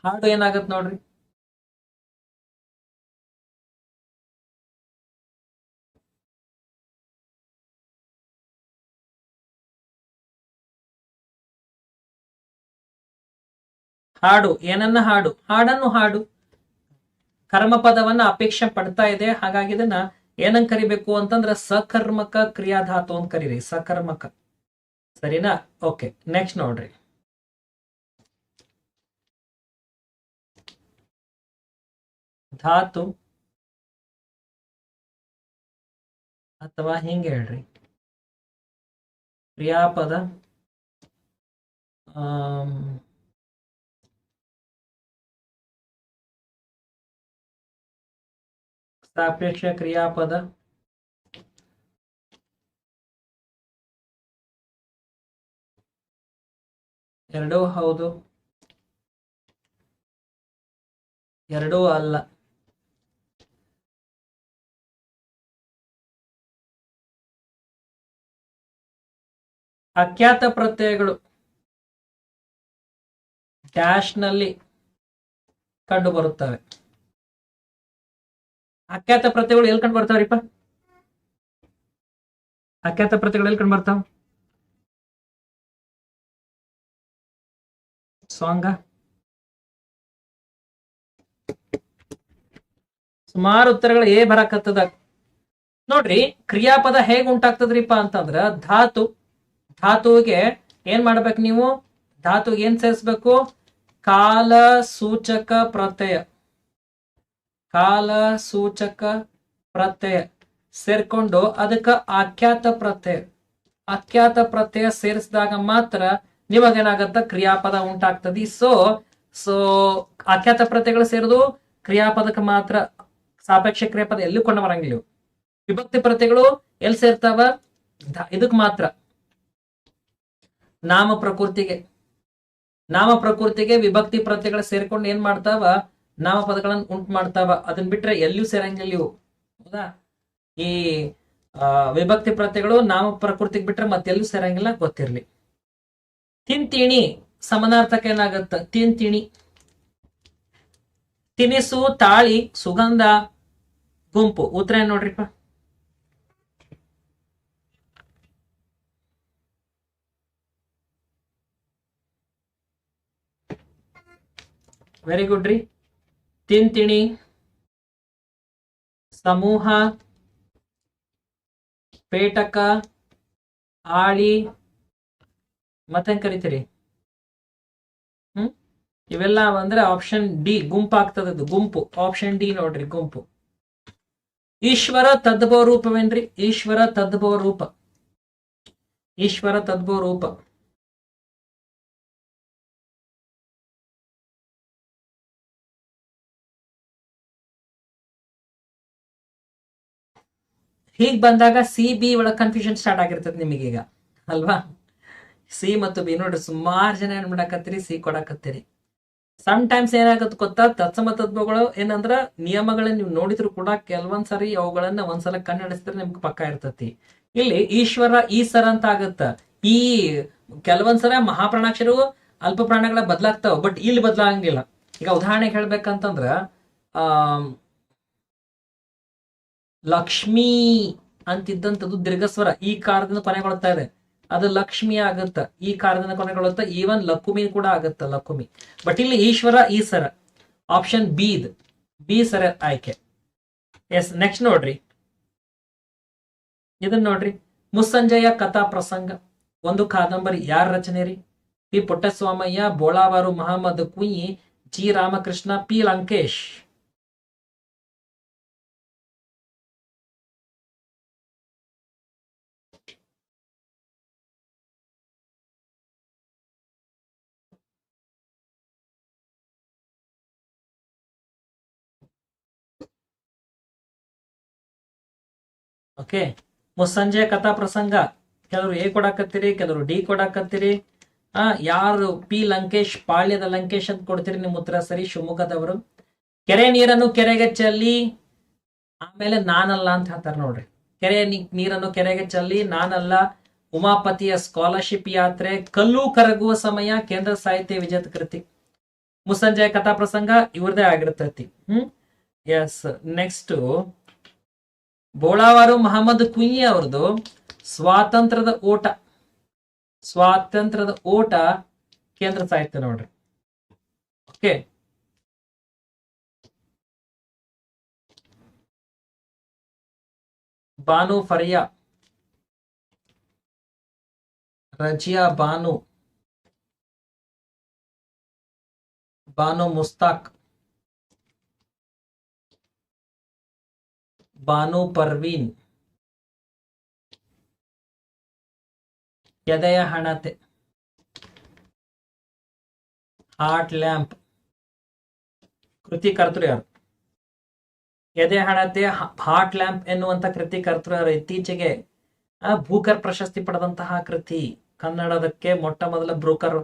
ಹಾಡು ಏನಾಗತ್ ನೋಡ್ರಿ? ಹಾಡು ಏನನ್ನ ಹಾಡು? ಹಾಡನ್ನು ಹಾಡು. ಕರ್ಮಪದವನ್ನ ಅಪೇಕ್ಷೆ ಪಡ್ತಾ ಇದೆ. ಹಾಗಾಗಿ ಇದನ್ನ ಏನಂಗ್ ಕರಿಬೇಕು ಅಂತಂದ್ರ ಸಕರ್ಮಕ ಕ್ರಿಯಾಧಾತು ಅಂತ ಕರೀರಿ. ಸಕರ್ಮಕ. ಸರಿನಾ? ಓಕೆ ನೆಕ್ಸ್ಟ್ ನೋಡ್ರಿ. ಧಾತು ಅಥವಾ ಹಿಂಗೆ ಹೇಳ್ರಿ. ಕ್ರಿಯಾಪದ ಆಮ್, ಸಾಪೇಕ್ಷ ಕ್ರಿಯಾಪದ ಎರಡೂ ಹೌದು. ಎರಡೂ ಅಲ್ಲ. ಅಖ್ಯಾತ ಪ್ರತ್ಯಯಗಳು. ಡ್ಯಾಶ್ನಲ್ಲಿ ಕಂಡು ಬರುತ್ತವೆ ಅಖ್ಯಾತ ಪ್ರತಿಗಳು ಎಲ್ಲಿ ಕಂಡು ಬರ್ತಾವ್ರಿಪ್ಪ? ಅಖ್ಯಾತ ಪ್ರತಿಗಳು ಎಲ್ಲಿ ಕಂಡು ಬರ್ತಾವ? ಸಾಂಗ ಸುಮಾರು ಉತ್ತರಗಳು ಏ ಬರಕತ್ತದ. ನೋಡ್ರಿ, ಕ್ರಿಯಾಪದ ಹೇಗ್ ಉಂಟಾಗ್ತದ್ರಿಪ್ಪ ಅಂತಂದ್ರ ಧಾತು. ಧಾತುವಿಗೆ ಏನ್ ಮಾಡ್ಬೇಕು ನೀವು? ಧಾತುಗೆ ಏನ್ ಸೇರಿಸ್ಬೇಕು? ಕಾಲ ಸೂಚಕ ಪ್ರತ್ಯಯ. ಕಾಲ ಸೂಚಕ ಪ್ರತ್ಯಯ ಸೇರ್ಕೊಂಡು ಅದಕ್ಕ ಆಖ್ಯಾತ ಪ್ರತ್ಯಯ. ಆಖ್ಯಾತ ಪ್ರತ್ಯಯ ಸೇರಿಸಿದಾಗ ಮಾತ್ರ ನಿಮಗೇನಾಗತ್ತ ಕ್ರಿಯಾಪದ ಉಂಟಾಗ್ತದೆ. ಸೊ ಸೊ ಆಖ್ಯಾತ ಪ್ರತ್ಯಯಗಳು ಸೇರಿದು ಕ್ರಿಯಾಪದಕ್ಕೆ ಮಾತ್ರ, ಸಾಪೇಕ್ಷ ಕ್ರಿಯಾಪದ ಎಲ್ಲೂ ಕೊಂಡು ಬರಂಗಿಲ್ಲ ವಿಭಕ್ತಿ ಪ್ರತ್ಯಗಳು ಎಲ್ಲಿ ಸೇರ್ತಾವ? ಇದಕ್ ಮಾತ್ರ. ನಾಮ ಪ್ರಕೃತಿಗೆ. ನಾಮ ಪ್ರಕೃತಿಗೆ ವಿಭಕ್ತಿ ಪ್ರತ್ಯಗಳು ಸೇರ್ಕೊಂಡು ಏನ್ ಮಾಡ್ತಾವ? ನಾಮಪದಗಳನ್ನ ಉಂಟು ಮಾಡ್ತಾವ, ಅದನ್ನ ಬಿಟ್ರೆ ಎಲ್ಲಿಯೂ ಸೇರಂಗಿಲ್ಲ ಇವು ಹೌದಾ? ಈ ವಿಭಕ್ತಿ ಪ್ರತ್ಯಗಳು ನಾಮ ಪ್ರಕೃತಿಗೆ ಬಿಟ್ರೆ ಮತ್ತೆಲ್ಲೂ ಸೇರಂಗಿಲ್ಲ, ಗೊತ್ತಿರ್ಲಿ. ತಿಂತೀಣಿ, ಸಮನಾರ್ಥಕ ಏನಾಗತ್ತ? ತಿಂತೀಣಿ. ತಿನಿಸು, ತಾಳಿ, ಸುಗಂಧ, ಗುಂಪು. ಉತ್ತರ ಏನ್ ನೋಡ್ರಿಪ್ಪ? ವೆರಿ ಗುಡ್ ರೀ. ತಿಂತಿಣಿ. ಸಮೂಹ, ಪೇಟಕ, ಆಳಿ, ಮತ್ತೇನ್ ಕರಿತೀರಿ? ಹ್ಮ್? ಇವೆಲ್ಲ ಅಂದ್ರೆ ಆಪ್ಷನ್ ಡಿ ಗುಂಪು ಆಗ್ತದೆ ಇದು ಗುಂಪು. ಆಪ್ಷನ್ ಡಿ ನೋಡ್ರಿ, ಗುಂಪು. ಈಶ್ವರ ತದ್ಭವ ರೂಪವೇನ್ರಿ? ಈಶ್ವರ ತದ್ಭವ ರೂಪ. ಈಶ್ವರ ತದ್ಭವ ರೂಪ. ಹೀಗ್ ಬಂದಾಗ ಸಿ ಬಿ ಒಳಗ್ ಕನ್ಫ್ಯೂಷನ್ ಸ್ಟಾರ್ಟ್ ಆಗಿರ್ತದೆ ಈಗ. ಅಲ್ವಾ? ಸಿ ಮತ್ತು ಬಿ ನೋಡ್ರಿ, ಸುಮಾರು ಜನ ಏನ್ ಮಾಡಾಕತ್ತೀರಿ? ಸಿ ಕೊಡಾಕತ್ತೀರಿ. ಸಮ್ ಟೈಮ್ಸ್ ಏನಾಗುತ್ತೆ ಗೊತ್ತಾ? ತತ್ಸಮ ತತ್ವಗಳು ಏನಂದ್ರ ನಿಯಮಗಳನ್ನ ನೀವು ನೋಡಿದ್ರು ಕೂಡ ಕೆಲವೊಂದ್ಸರಿ ಅವುಗಳನ್ನ ಒಂದ್ಸಲ ಕನ್ನಡಿಸಿದ್ರೆ ನಿಮ್ಗೆ ಪಕ್ಕ ಇರ್ತತಿ. ಇಲ್ಲಿ ಈಶ್ವರ ಈಸರ ಅಂತ ಆಗತ್ತ. ಈ ಕೆಲವೊಂದ್ಸಲ ಮಹಾಪ್ರಾಣಾಕ್ಷರು ಅಲ್ಪ ಪ್ರಾಣಗಳ ಬದಲಾಗ್ತಾವ, ಬಟ್ ಇಲ್ಲಿ ಬದಲಾಗಂಗಿಲ್ಲ. ಈಗ ಉದಾಹರಣೆಗೆ ಹೇಳ್ಬೇಕಂತಂದ್ರ ಆ ಲಕ್ಷ್ಮೀ ಅಂತಿದ್ದಂಥದ್ದು ದೀರ್ಘಸ್ವರ. ಈ ಕಾರದಿಂದ ಕೊನೆಗೊಳ್ತಾ ಇದೆ. ಅದು ಲಕ್ಷ್ಮಿ ಆಗುತ್ತ? ಈ ಕಾರದಿಂದ ಕೊನೆಗೊಳ್ಳುತ್ತಾ ಈವನ್ ಲಕುಮಿ ಕೂಡ ಆಗುತ್ತ ಲಕುಮಿ ಬಟ್ ಇಲ್ಲಿ ಈಶ್ವರ ಈ ಸರ ಆಪ್ಷನ್ ಬಿ ಇದು. ಬಿ ಸರ ಆಯ್ಕೆ. ಎಸ್ ನೆಕ್ಸ್ಟ್ ನೋಡ್ರಿ. ಇದನ್ನ ನೋಡ್ರಿ. ಮುಸ್ಸಂಜಯ ಕಥಾ ಪ್ರಸಂಗ. ಒಂದು ಕಾದಂಬರಿ. ಯಾರ ರಚನೆ ರೀ? P Puttaswamaiah Bolwar Mahammad Kunhi, G Ramakrishna, P Lankesh. Okay? Mussanje Katha Prasanga. ಕೆಲವರು ಎ ಕೊಡಾಕತ್ತೀರಿ, ಕೆಲವರು ಡಿ ಕೊಡಾಕತ್ತೀರಿ. ಆ, ಯಾರು ಪಿ ಲಂಕೇಶ್, ಪಾಳ್ಯದ ಲಂಕೇಶ್ ಅಂತ ಕೊಡ್ತೀರಿ ನಿಮ್ಮ ಉತ್ತರ ಸರಿ, ಶಿವಮೊಗ್ಗದವರು. ಕೆರೆ ನೀರನ್ನು ಕೆರೆಗೆ ಚೆಲ್ಲಿ, ಆಮೇಲೆ ನಾನಲ್ಲ ಅಂತ ಹೇಳ್ತಾರೆ ನೋಡ್ರಿ. ಕೆರೆ ನೀರನ್ನು ಕೆರೆಗೆ ಚೆಲ್ಲಿ, ನಾನಲ್ಲ, ಉಮಾಪತಿಯ ಸ್ಕಾಲರ್ಶಿಪ್ ಯಾತ್ರೆ, ಕಲ್ಲು ಕರಗುವ ಸಮಯ, ಕೇಂದ್ರ ಸಾಹಿತ್ಯ ವಿಜೇತ ಕೃತಿ. ಮುಸ್ಸಂಜೆ ಕಥಾ ಪ್ರಸಂಗ ಇವ್ರದೇ ಆಗಿರ್ತೈತಿ. ಹ್ಮ್? ಎಸ್ ನೆಕ್ಸ್ಟ್ ಬೋಳಾವಾರು ಮಹಮ್ಮದ್ ಕುಂಯಿ ಅವ್ರದ್ದು ಸ್ವಾತಂತ್ರ್ಯದ ಓಟ. ಸ್ವಾತಂತ್ರ್ಯದ ಓಟ ಕೇಂದ್ರ ಸಾಹಿತ್ಯ ನೋಡ್ರಿ. ಓಕೆ ಬಾನು ಫರಿಯಾ. ರಜಿಯಾ ಬಾನು. ಬಾನು ಮುಸ್ತಾಕ್. ಬಾನು ಪರ್ವೀನ್. ಎದೆಯ ಹಣತೆ. Heart lamp. ಕೃತಿ ಕರ್ತೃ ಯಾರು? ಎದೆ ಹಣತೆ ಹಾರ್ಟ್ ಲ್ಯಾಂಪ್ ಎನ್ನುವಂತ ಕೃತಿ ಕರ್ತೃ ಯಾರು ಇತ್ತೀಚೆಗೆ ಭೂಕರ್ ಪ್ರಶಸ್ತಿ ಪಡೆದಂತಹ ಕೃತಿ. ಕನ್ನಡದಕ್ಕೆ ಮೊಟ್ಟ ಮೊದಲ ಬ್ರೂಕರ್,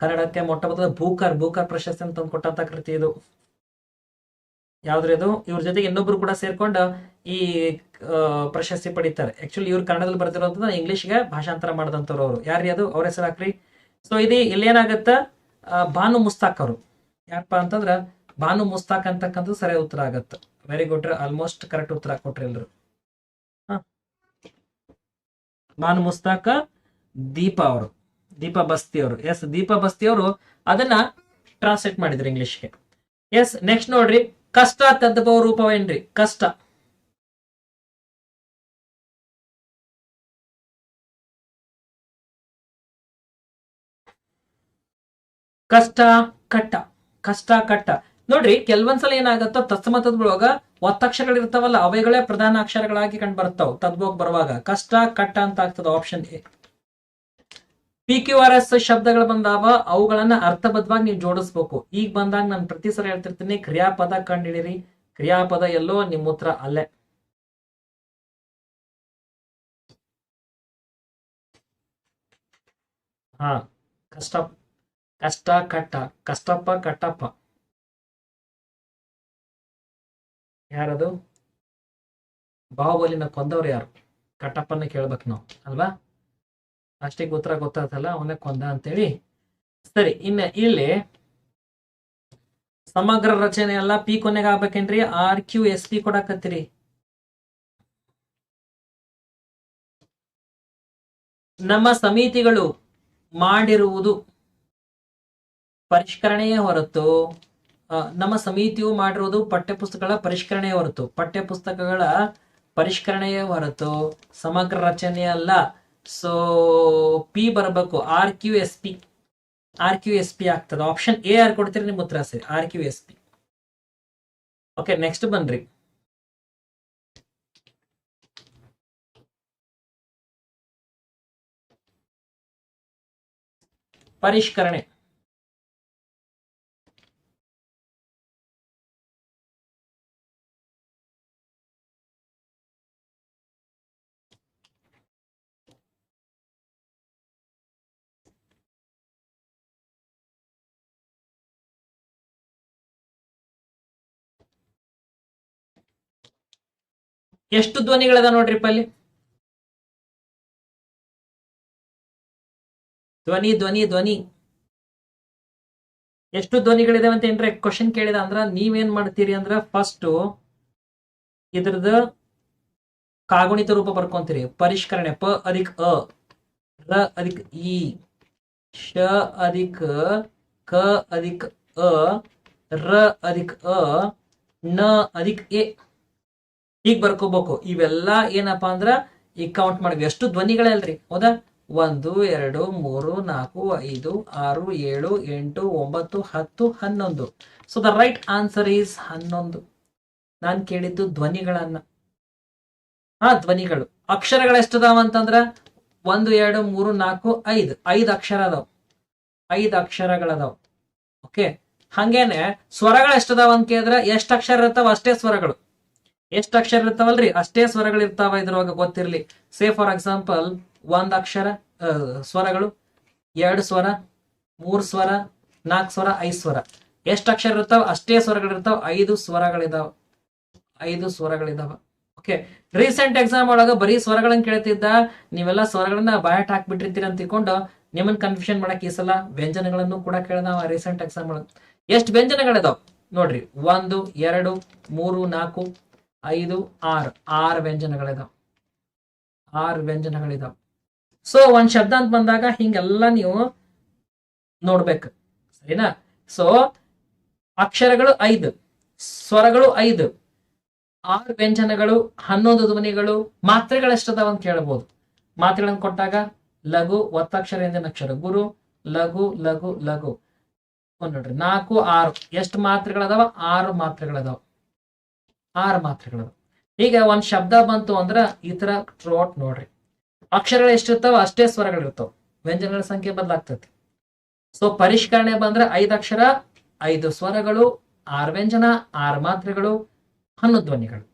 ಕನ್ನಡಕ್ಕೆ ಮೊಟ್ಟ ಮೊದಲ ಭೂಕರ್ ಭೂಕರ್ ಪ್ರಶಸ್ತಿ ಅಂತ ಕೊಟ್ಟಂತ ಕೃತಿ ಇದು. ಯಾವ್ದ್ರಿ ಇದು ಇವ್ರ ಜೊತೆಗೆ ಇನ್ನೊಬ್ರು ಕೂಡ ಸೇರ್ಕೊಂಡು ಈ ಪ್ರಶಸ್ತಿ ಪಡಿತಾರೆ. ಆಕ್ಚುಲಿ ಇವ್ರು ಕನ್ನಡದಲ್ಲಿ ಬರ್ತಿರೋದನ್ನ ಇಂಗ್ಲಿಷ್ಗೆ ಭಾಷಾಂತರ ಮಾಡಿದಂಥವ್ರು ಅವರು. ಯಾರ್ರಿ ಅದು? ಅವ್ರ ಹೆಸರು ಹಾಕ್ರಿ. ಸೊ ಇದು ಇಲ್ಲೇನಾಗತ್ತ? ಭಾನು ಮುಸ್ತಾಕ್ ಅವರು. ಯಾರಪ್ಪ ಅಂತಂದ್ರ, ಭಾನು ಮುಸ್ತಾಕ್ ಅಂತಕ್ಕಂಥದ್ದು ಸರಿಯಾದ ಉತ್ತರ ಆಗತ್ತ. ವೆರಿ ಗುಡ್ ಆಲ್ಮೋಸ್ಟ್ ಕರೆಕ್ಟ್ ಉತ್ತರ ಕೊಟ್ರಿ ಎಲ್ರು. ಭಾನು ಮುಸ್ತಾಕ ದೀಪಾ ಅವರು. ದೀಪಾ ಬಸ್ತಿ ಅವರು. ಎಸ್ ದೀಪಾ ಬಸ್ತಿ ಅವರು ಅದನ್ನ ಟ್ರಾನ್ಸ್ಲೇಟ್ ಮಾಡಿದ್ರು ಇಂಗ್ಲಿಷ್ಗೆ ಎಸ್ ನೆಕ್ಸ್ಟ್ ನೋಡ್ರಿ. ಕಷ್ಟ ತದ್ಭವ ರೂಪವೇನ್ರಿ? ಕಷ್ಟ. ಕಷ್ಟ, ಕಟ್ಟ. ಕಷ್ಟ, ಕಟ್ಟ. ನೋಡ್ರಿ, ಕೆಲವೊಂದ್ಸಲ ಏನಾಗತ್ತೋ ತತ್ಸಮ ಒತ್ತಕ್ಷರಗಳು ಒತ್ತಕ್ಷರಗಳಿರ್ತಾವಲ್ಲ, ಅವೆಗಳೇ ಪ್ರಧಾನ ಅಕ್ಷರಗಳಾಗಿ ಕಂಡು ಬರ್ತಾವ ತದ್ಬೋಗ್ ಬರುವಾಗ. ಕಷ್ಟ, ಕಟ್ಟ ಅಂತ ಆಗ್ತದ option A. P Q R S ಶಬ್ದಗಳು ಬಂದಾವ, ಅವುಗಳನ್ನ ಅರ್ಥಬದ್ಧವಾಗಿ ನೀವು ಜೋಡಿಸ್ಬೇಕು. ಈಗ ಬಂದಾಗ ನಾನು ಪ್ರತಿ ಸಲ ಹೇಳ್ತಿರ್ತೀನಿ, ಕ್ರಿಯಾಪದ ಕಂಡಿಡಿರಿ. ಕ್ರಿಯಾಪದ ಎಲ್ಲೋ ನಿಮ್ಮ ಉತ್ತರ ಅಲ್ಲೇ. ಹಾ, ಕಷ್ಟ ಕಷ್ಟ, ಕಟ್ಟ, ಕಷ್ಟಪ್ಪ, ಕಟ್ಟಪ್ಪ. ಯಾರದು? ಬಾಹುಬಲಿನ ಕೊಂದವ್ರು ಯಾರು? ಕಟ್ಟಪ್ಪನ ಕೇಳ್ಬೇಕು ನಾವು, ಅಲ್ವಾ? ಅಷ್ಟಿಗೆ ಉತ್ತರ ಗೊತ್ತಾಗ್ತಲ್ಲ ಅವನೇ ಕೊಂದ ಅಂತೇಳಿ. ಸರಿ, ಇನ್ನ ಇಲ್ಲಿ ಸಮಗ್ರ ರಚನೆ ಎಲ್ಲ ಪಿ ಕೊನೆಗೆ ಆಗ್ಬೇಕೇನ್ರಿ? ಆರ್ ಕ್ಯೂ ಎಸ್ ಪಿ ಕೊಡಕತ್ತೀರಿ. ನಮ್ಮ ಸಮಿತಿಗಳು ಮಾಡಿರುವುದು ಪರಿಷ್ಕರಣೆಯೇ ಹೊರತು ನಮ್ಮ ಸಮಿತಿಯು ಮಾಡಿರುವುದು ಪಠ್ಯಪುಸ್ತಕಗಳ ಪರಿಷ್ಕರಣೆಯೇ ಹೊರತು. ಪಠ್ಯಪುಸ್ತಕಗಳ ಪರಿಷ್ಕರಣೆಯೇ ಹೊರತು, ಸಮಗ್ರ ರಚನೆ ಅಲ್ಲ. ಸೊ ಪಿ ಬರಬೇಕು. R Q S P R Q S P ಆಗ್ತದೆ. ಆಪ್ಷನ್ ಎ ಆರ್ ಕೊಡ್ತೀರಿ? ನಿಮ್ಮ ಉತ್ತರ ಸರಿ. R Q S P okay next ಬನ್ರಿ. ಪರಿಷ್ಕರಣೆ. ಎಷ್ಟು ಧ್ವನಿಗಳದ ನೋಡ್ರಿಪ್ಪ ಅಲ್ಲಿ ಧ್ವನಿ ಧ್ವನಿ ಧ್ವನಿ. ಎಷ್ಟು ಧ್ವನಿಗಳಿದಾವೆ ಅಂತ ಏನ್ರ? ಕ್ವಶನ್ ಕೇಳಿದ ಅಂದ್ರ ನೀವೇನ್ ಮಾಡ್ತೀರಿ ಅಂದ್ರ ಫಸ್ಟ್ ಇದ್ರದ ಕಾಗುಣಿತ ರೂಪ ಬರ್ಕೊಂತೀರಿ. ಪರಿಷ್ಕರಣೆ, ಪ ಅಧಿಕ್ ಅ, ರ ಅಧಿಕ್ ಇ, ಶ ಅಧಿಕ್ ಕ ಅಧಿಕ್ ಅ, ರ ಅಧಿಕ್ ಅ ನ ಅಧಿಕ್ ಎ. ಹೀಗ್ ಬರ್ಕೋಬೇಕು. ಇವೆಲ್ಲ ಏನಪ್ಪಾ ಅಂದ್ರ ಈಗ ಕೌಂಟ್ ಮಾಡ್ಬೇಕು ಎಷ್ಟು ಧ್ವನಿಗಳಲ್ರಿ ಹೌದಾ? ಒಂದು, ಎರಡು, ಮೂರು, ನಾಲ್ಕು, ಐದು, ಆರು, ಏಳು, ಎಂಟು, ಒಂಬತ್ತು, ಹತ್ತು, ಹನ್ನೊಂದು. So the right answer is ಹನ್ನೊಂದು. ನಾನು ಕೇಳಿದ್ದು ಧ್ವನಿಗಳನ್ನ. ಹಾ, ಧ್ವನಿಗಳು. ಅಕ್ಷರಗಳು ಎಷ್ಟದಾವ ಅಂತಂದ್ರ? ಒಂದು, ಎರಡು, ಮೂರು, ನಾಲ್ಕು, ಐದು. ಐದು ಅಕ್ಷರ ಅದಾವ. ಐದು ಅಕ್ಷರಗಳದಾವ. ಓಕೆ ಹಂಗೇನೆ ಸ್ವರಗಳು ಎಷ್ಟದಾವ ಅಂತ ಕೇಳಿದ್ರೆ ಎಷ್ಟು ಅಕ್ಷರ ಇರ್ತಾವ? ಅಷ್ಟೇ ಸ್ವರಗಳು. ಎಷ್ಟು ಅಕ್ಷರ ಇರ್ತಾವಲ್ರಿ? ಅಷ್ಟೇ ಸ್ವರಗಳು ಇರ್ತಾವ ಇದ್ರೊಳಗ ಗೊತ್ತಿರಲಿ. ಸೇ ಫಾರ್ ಎಕ್ಸಾಂಪಲ್ ಒಂದ್ ಅಕ್ಷರ ಸ್ವರಗಳು, ಎರಡು ಸ್ವರ, ಮೂರ್ ಸ್ವರ, ನಾಲ್ಕು ಸ್ವರ, ಐದು ಸ್ವರ. ಎಷ್ಟು ಅಕ್ಷರ ಇರ್ತಾವ? ಅಷ್ಟೇ ಸ್ವರಗಳಿರ್ತಾವ ಐದು ಸ್ವರಗಳಿದಾವ. ಐದು ಸ್ವರಗಳಿದಾವ. ಓಕೆ ರೀಸೆಂಟ್ ಎಕ್ಸಾಮ್ ಒಳಗ ಬರೀ ಸ್ವರಗಳನ್ನ ಕೇಳ್ತಿದ್ದ. ನೀವೆಲ್ಲ ಸ್ವರಗಳನ್ನ ಬಾಯಟ್ ಹಾಕ್ಬಿಟ್ಟಿರ್ತೀರ ಅಂತ ತಿಳ್ಕೊಂಡು ನಿಮ್ಮನ್ ಕನ್ಫ್ಯೂಷನ್ ಮಾಡಕ್ ಈ ಸಲ ವ್ಯಂಜನಗಳನ್ನು ಕೂಡ ಕೇಳಿದಾವ ರೀಸೆಂಟ್ ಎಕ್ಸಾಮ್ ಒಳಗ. ಎಷ್ಟು ವ್ಯಂಜನಗಳಿದಾವ? ನೋಡ್ರಿ. ಒಂದು, ಎರಡು, ಮೂರು, ನಾಲ್ಕು ಐದು, ಆರ್. ಆರು ವ್ಯಂಜನಗಳಿದಾವ. ಆರು ವ್ಯಂಜನಗಳಿದಾವ. ಸೊ ಒಂದ್ ಶಬ್ದ ಅಂತ ಬಂದಾಗ ಹಿಂಗೆಲ್ಲ ನೀವು ನೋಡ್ಬೇಕು. ಸರಿನಾ? ಸೊ ಅಕ್ಷರಗಳು ಐದು, ಸ್ವರಗಳು ಐದು, ಆರು ವ್ಯಂಜನಗಳು, ಹನ್ನೊಂದು ಧ್ವನಿಗಳು, ಮಾತ್ರೆಗಳು ಎಷ್ಟದಾವ ಅಂತ ಹೇಳ್ಬೋದು ಮಾತ್ರೆಗಳನ್ನು ಕೊಟ್ಟಾಗ ಲಘು, ಒತ್ತಕ್ಷರ ಎಂದಿನ ಅಕ್ಷರ ಗುರು, ಲಘು ಲಘು ಲಘು. ನೋಡ್ರಿ, ನಾಲ್ಕು, ಆರು. ಎಷ್ಟು ಮಾತ್ರೆಗಳದಾವ? ಆರು ಮಾತ್ರೆಗಳದಾವ. ಆರು ಮಾತ್ರೆಗಳು ಈಗ ಒಂದ್ ಶಬ್ದ ಬಂತು ಅಂದ್ರ ಈ ತರ ಟ್ರೋಟ್ ನೋಡ್ರಿ. ಅಕ್ಷರಗಳು ಎಷ್ಟಿರ್ತಾವ? ಅಷ್ಟೇ ಸ್ವರಗಳಿರ್ತಾವ. ವ್ಯಂಜನಗಳ ಸಂಖ್ಯೆ ಬದಲಾಗ್ತೈತಿ. ಸೊ ಪರಿಷ್ಕರಣೆ ಬಂದ್ರೆ ಐದು ಅಕ್ಷರ, ಐದು ಸ್ವರಗಳು, ಆರು ವ್ಯಂಜನ, ಆರು ಮಾತ್ರೆಗಳು, ಹನ್ನೊಂದು ಧ್ವನಿಗಳು.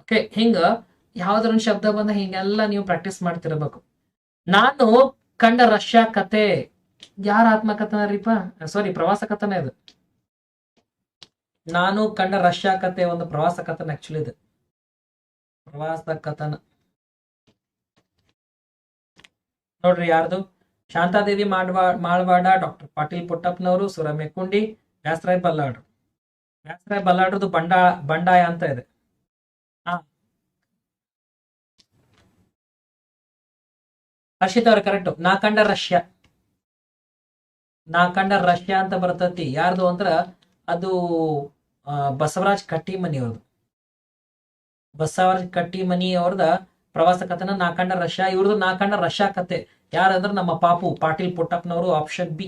ಓಕೆ ಹಿಂಗ ಯಾವ್ದಾರ ಶಬ್ದ ಬಂದ ಹಿಂಗೆಲ್ಲ ನೀವು ಪ್ರಾಕ್ಟೀಸ್ ಮಾಡ್ತಿರ್ಬೇಕು. ನಾನು ಕಂಡ ರಷ್ಯಾ ಕತೆ. ಯಾರ ಆತ್ಮಕಥನ ರೀಪ ಸಾರಿ ಪ್ರವಾಸ ಕಥನ ಇದು. ನಾನು ಕಂಡ ರಷ್ಯಾ ಕತೆ ಒಂದು ಪ್ರವಾಸ ಕಥನ ಆಕ್ಚುಲಿ ಇದು. ಪ್ರವಾಸ ಕಥನ. ನೋಡ್ರಿ ಯಾರ್ದು? ಶಾಂತಾದೇವಿ ಮಾಡ್ವಾ ಮಾಳ್ವಾಡ ಡಾಕ್ಟರ್ ಪಾಟೀಲ್ ಪುಟ್ಟಪ್ಪನವರು ಸುರಮೆ ಕುಂಡಿ ವ್ಯಾಸರಾಯ್ ಬಲ್ಲಾಡ್ರು ವ್ಯಾಸರಾಯ್ ಬಲ್ಲಾಡ್ರದು ಬಂಡ ಬಂಡಾಯ ಅಂತ ಇದೆ. ಹಾ. ಹರ್ಷಿತ್ ಅವ್ರ ಕರೆಕ್ಟ್ ನಾ ಕಂಡ ರಷ್ಯಾ. ನಾ ಕಂಡ ರಷ್ಯಾ ಅಂತ ಬರ್ತತಿ. ಯಾರ್ದು ಅಂದ್ರ ಅದು ಆ, ಬಸವರಾಜ್ ಕಟ್ಟಿಮನಿ ಅವ್ರದ್ದು. ಬಸವರಾಜ್ ಕಟ್ಟಿಮನಿ ಅವ್ರದ ಪ್ರವಾಸ ಕಥನ ನಾಕಂಡ ರಷ್ಯಾ, ಇವ್ರದ್ದು ನಾಕಂಡ ರಷ್ಯಾ ಕತೆ ಯಾರಂದ್ರೆ ನಮ್ಮ Papu Patil ಪುಟ್ಟಪ್ಪನವರು option B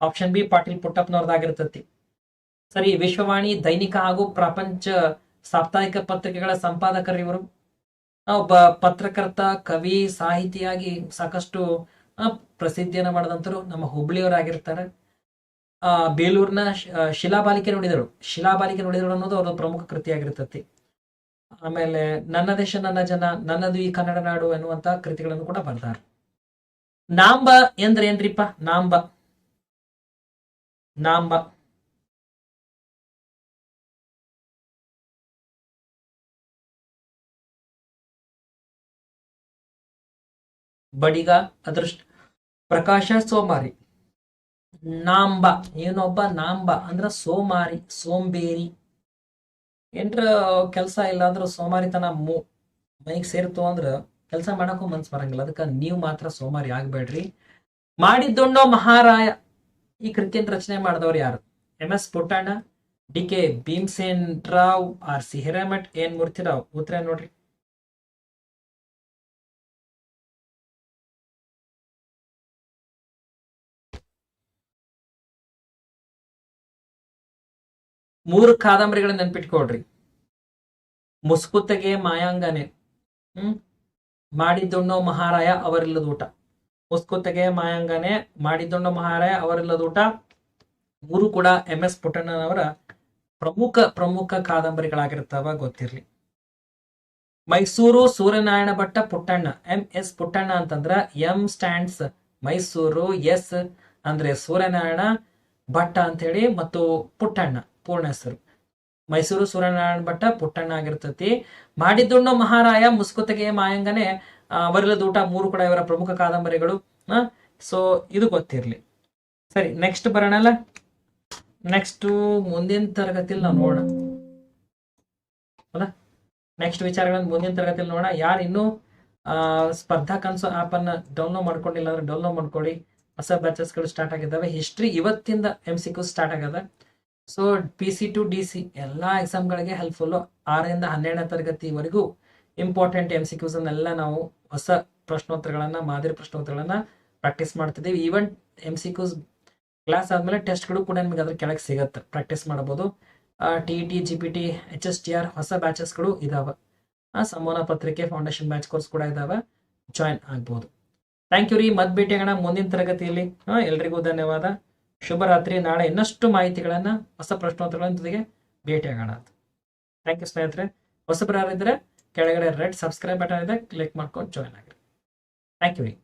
option B Patil ಪುಟ್ಟಪ್ಪನವ್ರದ್ದಾಗಿರ್ತತಿ. ಸರಿ, ವಿಶ್ವವಾಣಿ, ದೈನಿಕ ಹಾಗೂ ಪ್ರಪಂಚ ಸಾಪ್ತಾಹಿಕ ಪತ್ರಿಕೆಗಳ ಸಂಪಾದಕರು ಇವರು. ಒಬ್ಬ ಪತ್ರಕರ್ತ, ಕವಿ, ಸಾಹಿತಿಯಾಗಿ ಸಾಕಷ್ಟು ಪ್ರಸಿದ್ಧಿಯನ್ನು ಮಾಡಿದಂತರು ನಮ್ಮ ಹುಬ್ಳಿಯವರಾಗಿರ್ತಾರೆ. ಬೇಲೂರಿನ ಆ, ಶಿಲಾಬಾಲಿಕೆ ನೋಡಿದರು ಶಿಲಾಬಾಲಿಕೆ ನೋಡಿದರು ಅನ್ನೋದು ಅವರ ಪ್ರಮುಖ ಕೃತಿಯಾಗಿರ್ತತಿ ಆಮೇಲೆ ನನ್ನ ದೇಶ ನನ್ನ ಜನ ನನ್ನದು ಈ ಕನ್ನಡ ನಾಡು ಎನ್ನುವಂತ ಕೃತಿಗಳನ್ನು ಕೂಡ ಬರ್ತಾರೆ ನಾಂಬ ಎಂದ್ರೆ ಏನ್ರಿಪ್ಪ? ನಾಂಬ. ನಾಂಬ. ಬಡಿಗ ಅದೃಷ್ಟ ಪ್ರಕಾಶ ಸೋಮಾರಿ. ನಾಂಬ ಏನೊಬ್ಬ ನಾಂಬ, ಅಂದ್ರ ಸೋಮಾರಿ, ಸೋಂಬೇರಿ. ಎಂಟ್ರ ಕೆಲಸ ಇಲ್ಲ ಅಂದ್ರ ಸೋಮಾರಿತನ ಮೂ, ಮೈಗ್ ಸೇರ್ತು ಅಂದ್ರ ಕೆಲಸ ಮಾಡಕ್ಕೂ ಮನ್ಸ್ ಬರಂಗಿಲ್ಲ. ಅದಕ್ಕ ನೀವು ಮಾತ್ರ ಸೋಮಾರಿ ಆಗ್ಬೇಡ್ರಿ. ಮಾಡಿದ್ದುಣ್ಣೋ ಮಹಾರಾಯ. ಈ ಕೃತಿಯನ್ನು ರಚನೆ ಮಾಡಿದವ್ರು ಯಾರು? M S Puttanna, D K Bhimsen Rao, R C Hiremath, N Murthirao. ಉತ್ತರ ನೋಡ್ರಿ. ಮೂರು ಕಾದಂಬರಿಗಳನ್ನ ನೆನ್ಪಿಟ್ಕೊಳ್ರಿ. ಮುಸ್ಕುತ್ತಗೆ ಮಾಯಾಂಗನೆ. ಹ್ಮ್? ಮಾಡಿದ್ದುಣ್ಣೋ ಮಹಾರಾಯ ಅವರಿಲ್ಲದ ಊಟ. ಮುಸ್ಕುತ್ತಗೆ ಮಾಯಾಂಗನೆ, ಮಾಡಿದ್ದುಣ್ಣೋ ಮಹಾರಾಯ ಅವರಿಲ್ಲದ ಊಟ. ಮೂರು ಕೂಡ ಎಂ ಎಸ್ ಪುಟ್ಟಣ್ಣನವರ ಪ್ರಮುಖ ಪ್ರಮುಖ ಕಾದಂಬರಿಗಳಾಗಿರ್ತಾವ ಗೊತ್ತಿರ್ಲಿ. ಮೈಸೂರು ಸೂರ್ಯನಾರಾಯಣ ಭಟ್ಟ ಪುಟ್ಟಣ್ಣ. ಎಂ ಎಸ್ ಪುಟ್ಟಣ್ಣ ಅಂತಂದ್ರ ಎಂ ಸ್ಟ್ಯಾಂಡ್ಸ್ ಮೈಸೂರು ಎಸ್ ಅಂದ್ರೆ ಸೂರ್ಯನಾರಾಯಣ ಭಟ್ಟ ಅಂತ ಹೇಳಿ ಮತ್ತು ಪುಟ್ಟಣ್ಣ. ಪೂರ್ಣ ಹೆಸರು. ಮೈಸೂರು ಸೂರ್ಯನಾರಾಯಣ ಭಟ್ಟ ಪುಟ್ಟಣ್ಣ ಆಗಿರ್ತತಿ ಮಾಡಿದ್ದುಣ್ಣ ಮಹಾರಾಯ, ಮುಸ್ಕುತಗೆ, ಮಾಯಂಗನೆ ಊಟ ಮೂರು ಕೂಡ ಇವರ ಪ್ರಮುಖ ಕಾದಂಬರಿಗಳು ಸೊ ಇದು ಗೊತ್ತಿರ್ಲಿ. ಸರಿ ನೆಕ್ಸ್ಟ್ ಬರೋಣಲ್ಲ ನೆಕ್ಸ್ಟ್ ಮುಂದಿನ ತರಗತಿಯಲ್ಲಿ ನಾವು ನೋಡೋಣ. ಅಲ್ಲ? ನೆಕ್ಸ್ಟ್ ವಿಚಾರಗಳನ್ನು ಮುಂದಿನ ತರಗತಿಯಲ್ಲಿ ನೋಡೋಣ. ಯಾರು ಇನ್ನೂ ಸ್ಪರ್ಧಾ ಕನ್ಸು ಆಪ್ ಅನ್ನ ಡೌನ್ಲೋಡ್ ಮಾಡ್ಕೊಂಡಿಲ್ಲ ಅಂದ್ರೆ ಡೌನ್ಲೋಡ್ ಮಾಡ್ಕೊಳ್ಳಿ ಹೊಸ ಬ್ಯಾಚಸ್ಗಳು ಸ್ಟಾರ್ಟ್ ಆಗಿದ್ದಾವೆ. ಹಿಸ್ಟ್ರಿ ಇವತ್ತಿಂದ ಎಂ ಸಿ ಕ್ಯೂ ಸ್ಟಾರ್ಟ್ ಆಗದ. So P C to D C ಎಲ್ಲಾ ಎಕ್ಸಾಮ್ಗಳಿಗೆ ಹೆಲ್ಪ್ಫುಲ್ಲು ಆರರಿಂದ ಹನ್ನೆರಡನೇ ತರಗತಿವರೆಗೂ ಇಂಪಾರ್ಟೆಂಟ್ ಎಂ ಸಿ ಕ್ಯೂಸ್ ಅನ್ನೆಲ್ಲ ನಾವು ಹೊಸ ಪ್ರಶ್ನೋತ್ತರಗಳನ್ನ ಮಾದರಿ ಪ್ರಶ್ನೋತ್ತರಗಳನ್ನ ಪ್ರಾಕ್ಟೀಸ್ ಮಾಡ್ತಿದ್ದೀವಿ. Even M C Qs class ಆದ್ಮೇಲೆ ಟೆಸ್ಟ್ಗಳು ಕೂಡ ನಿಮಗೆ ಅದ್ರ ಕೆಳಗೆ ಸಿಗತ್ತೆ. ಪ್ರಾಕ್ಟೀಸ್ ಮಾಡಬಹುದು T T G P T H S T R ಹೊಸ ಬ್ಯಾಚಸ್ಗಳು ಇದಾವೆ. ಸಂವಹನ ಪತ್ರಿಕೆ ಫೌಂಡೇಶನ್ ಬ್ಯಾಚ್ ಕೋರ್ಸ್ ಕೂಡ ಇದಾವೆ. ಜಾಯಿನ್ ಆಗ್ಬೋದು. ಥ್ಯಾಂಕ್ ಯು ರೀ. ಮತ್ ಭೇಟಿ ಆಗೋಣ ಮುಂದಿನ ತರಗತಿಯಲ್ಲಿ. ಹಾ, ಎಲ್ರಿಗೂ ಧನ್ಯವಾದ. ಶುಭರಾತ್ರಿ. ನಾಳೆ ಇನ್ನಷ್ಟು ಮಾಹಿತಿಗಳನ್ನು, ಹೊಸ ಪ್ರಶ್ನೋತ್ತರಗಳ ಜೊತೆಗೆ ಭೇಟಿ ಆಗೋಣ ಥ್ಯಾಂಕ್ ಯು ಸ್ನೇಹಿತರೆ. ಹೊಸಬರಾರಿದ್ದರೆ ಕೆಳಗಡೆ ರೆಡ್ ಸಬ್ಸ್ಕ್ರೈಬ್ ಬಟನ್ ಇದೆ ಕ್ಲಿಕ್ ಮಾಡ್ಕೊಂಡು ಜಾಯ್ನ್ ಆಗಿರಿ. ಥ್ಯಾಂಕ್ ಯು ಶುಭರಾತ್ರಿ.